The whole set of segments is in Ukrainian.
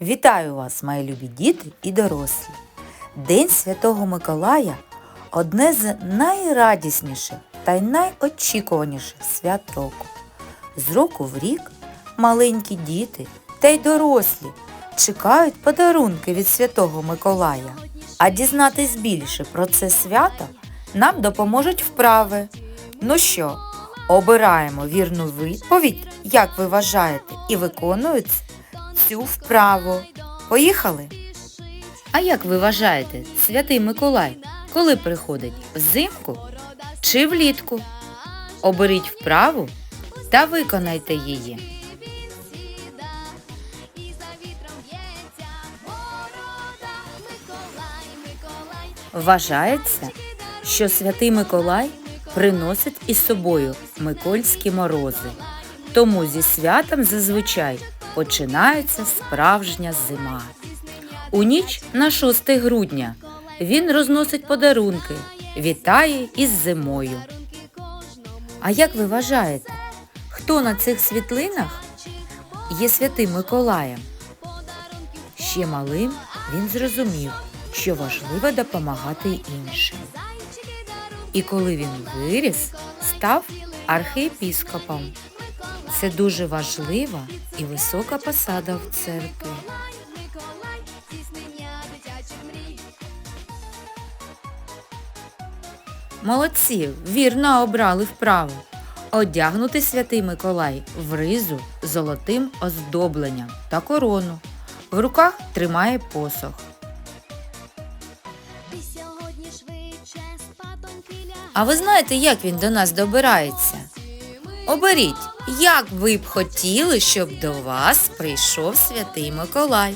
Вітаю вас, мої любі діти і дорослі. День Святого Миколая одне з найрадісніших та й найочікуваніших свят року. З року в рік маленькі діти та й дорослі чекають подарунки від Святого Миколая. А дізнатись більше про це свято нам допоможуть вправи. Ну що, обираємо вірну відповідь, як ви вважаєте, і виконують цю вправу. Поїхали? А як ви вважаєте, святий Миколай, коли приходить взимку чи влітку? Оберіть вправу та виконайте її. Вважається, що святий Миколай приносить із собою микольські морози. Тому зі святом зазвичай починається справжня зима. У ніч на 6 грудня він розносить подарунки, вітає із зимою. А як ви вважаєте, хто на цих світлинах є святим Миколаєм? Ще малим він зрозумів, що важливо допомагати іншим. І коли він виріс, став архієпіскопом. Це дуже важлива і висока посада в церкві. Молодці, вірно обрали вправу. Одягнути святий Миколай в ризу золотим оздобленням та корону. В руках тримає посох. А ви знаєте, як він до нас добирається? Оберіть, як ви б хотіли, щоб до вас прийшов святий Миколай.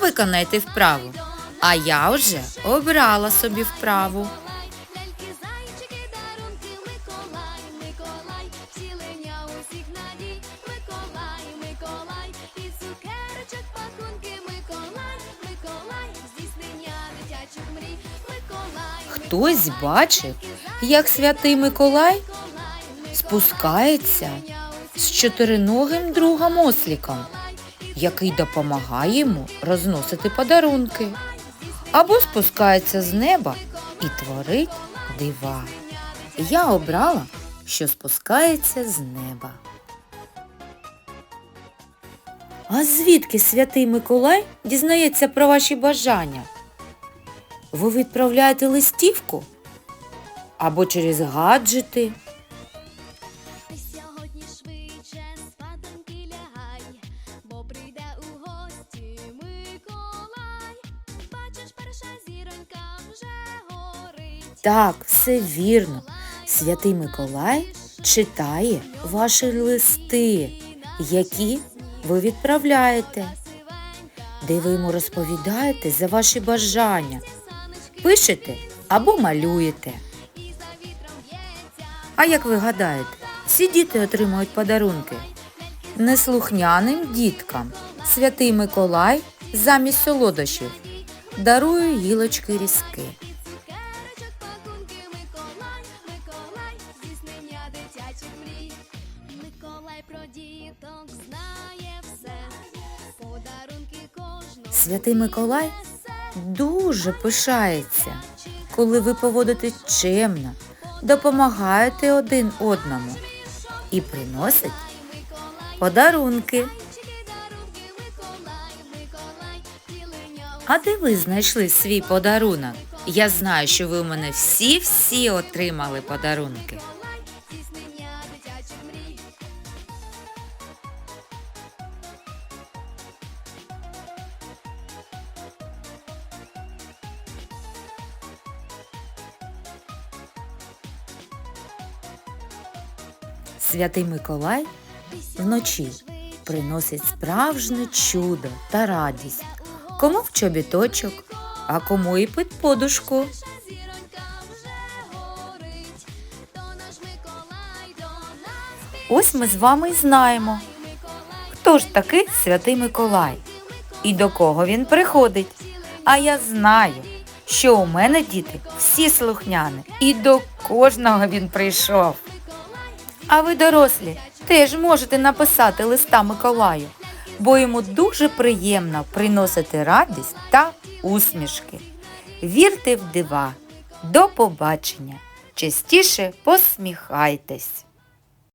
Виконайте вправу. А я вже обрала собі вправу. Хтось бачив, як святий Миколай спускається з чотириногим другом осліком, який допомагає йому розносити подарунки, або спускається з неба і творить дива. Я обрала, що спускається з неба. А звідки святий Миколай дізнається про ваші бажання? Ви відправляєте листівку? Або через гаджети? Так, все вірно. Святий Миколай читає ваші листи, які ви відправляєте, де ви йому розповідаєте за ваші бажання. Пишете або малюєте. А як ви гадаєте, всі діти отримують подарунки? Неслухняним діткам святий Миколай замість солодощів дарує гілочки різки. Діток знає все, подарунки кожного. Святий Миколай дуже пишається, коли ви поводите чемно, допомагаєте один одному і приносить подарунки. А де ви знайшли свій подарунок? Я знаю, що ви у мене всі-всі отримали подарунки. Святий Миколай вночі приносить справжнє чудо та радість. Кому в чобіточок, а кому і під подушку. Ось ми з вами й знаємо, хто ж такий святий Миколай і до кого він приходить. А я знаю, що у мене діти всі слухняні, і до кожного він прийшов. А ви, дорослі, теж можете написати листа Миколаю. бо йому дуже приємно приносити радість та усмішки. Вірте в дива. До побачення. Частіше посміхайтесь.